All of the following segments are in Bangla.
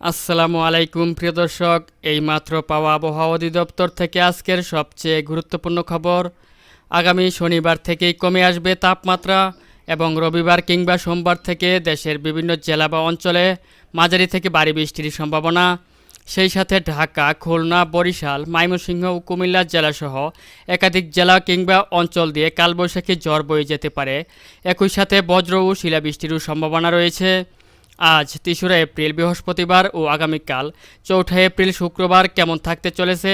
আসসালামু আলাইকুম, প্রিয় দর্শক। এইমাত্র পাওয়া আবহাওয়া অধিদপ্তর থেকে আজকের সবচেয়ে গুরুত্বপূর্ণ খবর, আগামী শনিবার থেকেই কমে আসবে তাপমাত্রা এবং রবিবার কিংবা সোমবার থেকে দেশের বিভিন্ন জেলা বা অঞ্চলে মাঝারি থেকে ভারী বৃষ্টির সম্ভাবনা। সেই সাথে ঢাকা, খুলনা, বরিশাল, ময়মনসিংহ ও কুমিল্লা জেলাসহ একাধিক জেলা কিংবা অঞ্চল দিয়ে কালবৈশাখী ঝড় বয়ে যেতে পারে। একই সাথে বজ্র ও শিলাবৃষ্টিরও সম্ভাবনা রয়েছে। আজ তেসরা এপ্রিল, বৃহস্পতিবার ও আগামীকাল। চৌঠা এপ্রিল শুক্রবার কেমন থাকতে চলেছে?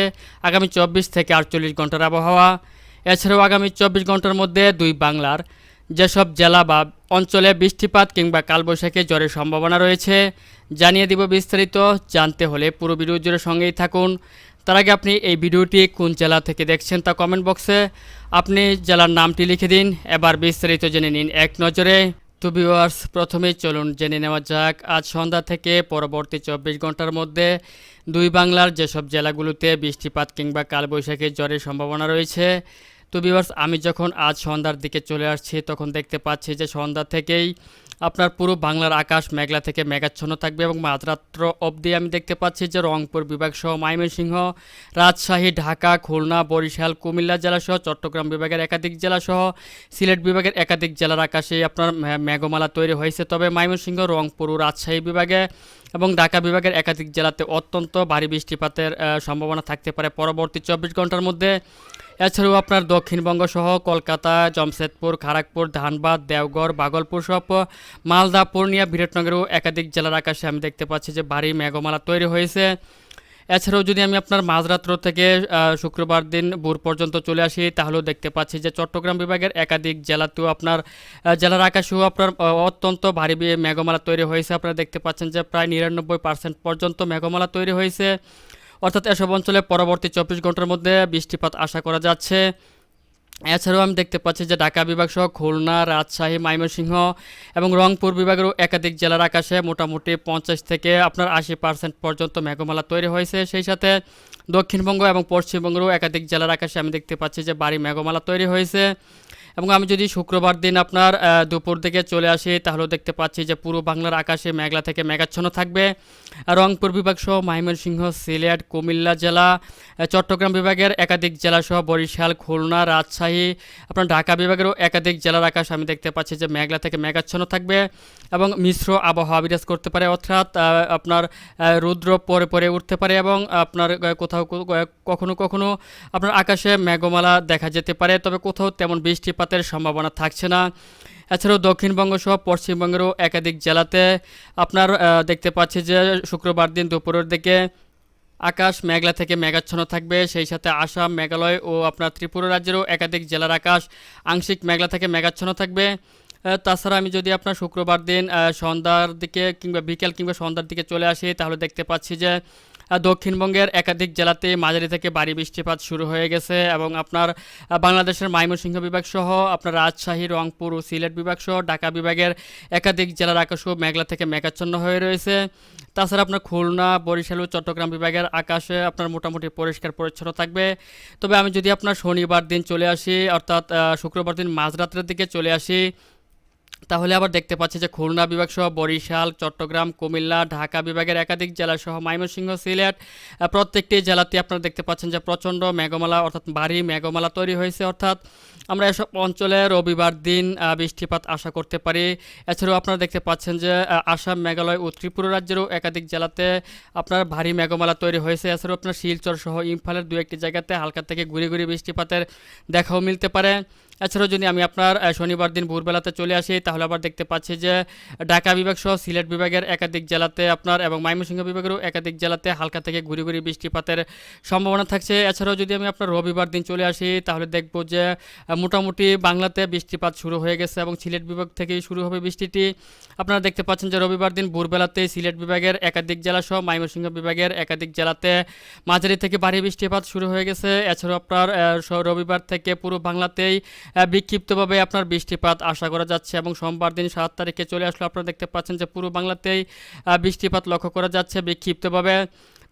আগামী চব্বিশ থেকে আটচল্লিশ ঘণ্টার আবহাওয়া। এছাড়াও আগামী চব্বিশ ঘণ্টার মধ্যে দুই বাংলার যেসব জেলা বা অঞ্চলে বৃষ্টিপাত কিংবা কালবৈশাখী জ্বরের সম্ভাবনা রয়েছে, জানিয়ে দিব বিস্তারিত। জানতে হলে পুরো ভিডিও জুড়ে সঙ্গেই থাকুন। তার আগে আপনি এই ভিডিওটি কোন জেলা থেকে দেখছেন তা কমেন্ট বক্সে। আপনি জেলার নামটি লিখে দিন। এবার বিস্তারিত জেনে নিন এক নজরে। তো ভিউয়ার্স প্রথমেই চলুন জেনে নেওয়া যাক, আজ সন্ধ্যা থেকে পরবর্তী চব্বিশ ঘণ্টার মধ্যে দুই বাংলার যেসব জেলাগুলোতে বৃষ্টিপাত কিংবা কালবৈশাখী জ্বরের সম্ভাবনা রয়েছে। তো ভিউয়ার্স আমি যখন আজ সন্ধ্যার দিকে চলে আসছি, তখন দেখতে পাচ্ছি যে সন্ধ্যা থেকেই আপনার পুরো বাংলার আকাশ মেঘলা থেকে মেঘাচ্ছন্ন থাকবে এবং মাঝরাত্র অবধি আমি দেখতে পাচ্ছি যে রংপুর বিভাগ সহ ময়মনসিংহ, রাজশাহী, ঢাকা, খুলনা, বরিশাল, কুমিল্লা জেলাসহ চট্টগ্রাম বিভাগের একাধিক জেলাসহ সিলেট বিভাগের একাধিক জেলার আকাশে আপনার মেঘমালা তৈরি হয়েছে। তবে ময়মনসিংহ, রংপুর ও রাজশাহী বিভাগে এবং ঢাকা বিভাগের একাধিক জেলাতে অত্যন্ত ভারী বৃষ্টিপাতের সম্ভাবনা থাকতে পারে। পরবর্তী চব্বিশ ঘণ্টার মধ্যে এছাড়াও আপনার দক্ষিণবঙ্গ সহ কলকাতা, জমশেদপুর খড়গপুর ধানবাদ দেওগড় বাগলপুর সহ মালদা, পূর্ণিয়া, বিরাটনগরেও একাধিক জেলার আকাশে আমি দেখতে পাচ্ছি যে ভারী মেঘমালা তৈরি হয়েছে। এছাড়াও যদি আমি আপনার মাঝরাত্র থেকে শুক্রবার দিন ভোর পর্যন্ত চলে আসি, তাহলেও দেখতে পাচ্ছি যে চট্টগ্রাম বিভাগের একাধিক জেলাতেও আপনার জেলার আকাশেও আপনার অত্যন্ত ভারী মেঘমালা তৈরি হয়েছে। আপনারা দেখতে পাচ্ছেন যে প্রায় নিরানব্বই পার্সেন্ট পর্যন্ত মেঘমালা তৈরি হয়েছে। অর্থাৎ এসব অঞ্চলে পরবর্তী চব্বিশ ঘণ্টার মধ্যে বৃষ্টিপাত আশা করা যাচ্ছে। এছাড়াও আমি দেখতে পাচ্ছি যে ঢাকা বিভাগ সহ খুলনা, রাজশাহী, ময়মনসিংহ এবং রংপুর বিভাগেরও একাধিক জেলার আকাশে মোটামুটি পঞ্চাশ থেকে আপনার আশি পার্সেন্ট পর্যন্ত মেঘমালা তৈরি হয়েছে। সেই সাথে দক্ষিণবঙ্গ এবং পশ্চিমবঙ্গেরও একাধিক জেলার আকাশে আমি দেখতে পাচ্ছি যে বাড়ি মেঘমালা তৈরি হয়েছে। এবং আমি যদি শুক্রবার দিন আপনার দুপুর থেকে চলে আসি, তাহলেও দেখতে পাচ্ছি যে পুরো বাংলার আকাশে মেঘলা থেকে মেঘাচ্ছন্ন থাকবে। রংপুর বিভাগ সহ ময়মনসিংহ, সিলেট, কুমিল্লা জেলা চট্টগ্রাম বিভাগের একাধিক জেলা সহ বরিশাল, খুলনা, রাজশাহী, আপনার ঢাকা বিভাগেরও একাধিক জেলার আকাশ আমি দেখতে পাচ্ছি যে মেঘলা থেকে মেঘাচ্ছন্ন থাকবে এবং মিশ্র আবহাওয়া বিরাজ করতে পারে, অর্থাৎ আপনার রুদ্র পরে পরে উঠতে পারে এবং আপনার কোথাও কখনো কখনো আপনার আকাশে মেঘমালা দেখা যেতে পারে। তবে কোথাও তেমন বৃষ্টিপাতের সম্ভাবনা থাকছে না। এছাড়াও দক্ষিণবঙ্গ সহ পশ্চিমবঙ্গেরও একাধিক জেলাতে আপনার দেখতে পাচ্ছি যে শুক্রবার দিন দুপুরের দিকে আকাশ মেঘলা থেকে মেঘাচ্ছন্ন থাকবে। সেই সাথে আসাম, মেঘালয় ও আপনার ত্রিপুরা রাজ্যেরও একাধিক জেলার আকাশ আংশিক মেঘলা থেকে মেঘাচ্ছন্ন থাকবে। তাছাড়া আমি যদি আপনার শুক্রবার দিন সন্ধ্যার দিকে কিংবা বিকেল কিংবা সন্ধ্যার দিকে চলে আসি, তাহলে দেখতে পাচ্ছি যে দক্ষিণবঙ্গের একাধিক জেলাতে মাঝারি থেকে ভারী বৃষ্টিপাত শুরু হয়ে গেছে এবং আপনার বাংলাদেশের ময়মনসিংহ বিভাগ সহ আপনার রাজশাহী, রংপুর ও সিলেট বিভাগ সহ ঢাকা বিভাগের একাধিক জেলার আকাশও মেঘলা থেকে মেঘাচ্ছন্ন হয়ে রয়েছে। তাছাড়া আপনার খুলনা, বরিশাল ও চট্টগ্রাম বিভাগের আকাশে আপনার মোটামুটি পরিষ্কার পরিচ্ছন্ন থাকবে। তবে আমি যদি আপনার শনিবার দিন চলে আসি, অর্থাৎ শুক্রবার দিন মাঝরাত্রের দিকে চলে আসি তাহলে আবার দেখতে পাচ্ছি যে খুলনা বিভাগ সহ বরিশাল, চট্টগ্রাম, কুমিল্লা, ঢাকা বিভাগের একাধিক জেলা সহ ময়মনসিংহ, সিলেট প্রত্যেকটি জেলাতে আপনারা দেখতে পাচ্ছেন যে প্রচণ্ড মেঘমালা অর্থাৎ ভারী মেঘমালা তৈরি হয়েছে। অর্থাৎ আমরা এসব অঞ্চলে রবিবার দিন বৃষ্টিপাত আশা করতে পারি। এছাড়াও আপনারা দেখতে পাচ্ছেন যে আসাম, মেঘালয় ও ত্রিপুরা রাজ্যেরও একাধিক জেলাতে আপনার ভারী মেঘমালা তৈরি হয়েছে। এছাড়াও আপনার শিলচর সহ ইম্ফলের দু একটি জায়গাতে হালকা থেকে ঘুরে ঘুরে বৃষ্টিপাতের দেখাও মিলতে পারে। এছাড়াও যদি আমি আপনার শনিবার দিন ভোরবেলাতে চলে আসি, তাহলে আবার দেখতে পাচ্ছি যে ঢাকা বিভাগ সহ সিলেট বিভাগের একাধিক জেলাতে আপনার এবং ময়মনসিংহ বিভাগেরও একাধিক জেলাতে হালকা থেকে ঘুরে ঘুরে বৃষ্টিপাতের সম্ভাবনা থাকছে। এছাড়াও যদি আমি আপনার রবিবার দিন চলে আসি, তাহলে দেখব যে মোটামুটি বাংলাতে বৃষ্টিপাত শুরু হয়ে গেছে এবং সিলেট বিভাগ থেকেই শুরু হবে বৃষ্টিটি। আপনারা দেখতে পাচ্ছেন যে রবিবার দিন ভোরবেলাতে সিলেট বিভাগের একাধিক জেলা সহ ময়মনসিংহ বিভাগের একাধিক জেলাতে মাঝারি থেকে ভারী বৃষ্টিপাত শুরু হয়ে গেছে। এছাড়াও আপনার রবিবার থেকে পুরো বাংলাতেই বিক্ষিপ্তভাবে আপনার বৃষ্টিপাত আশা করা যাচ্ছে এবং সোমবার দিন সাত তারিখে চলে আসলো আপনারা দেখতে পাচ্ছেন যে পুরো বাংলাতেই বৃষ্টিপাত লক্ষ্য করা যাচ্ছে বিক্ষিপ্তভাবে।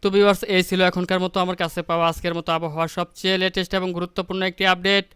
তো ভিউয়ার্স এই ছিল এখনকার মতো। আমার কাছে পাওয়া আজকের মতো আবহাওয়া সবচেয়ে লেটেস্ট এবং গুরুত্বপূর্ণ একটি আপডেট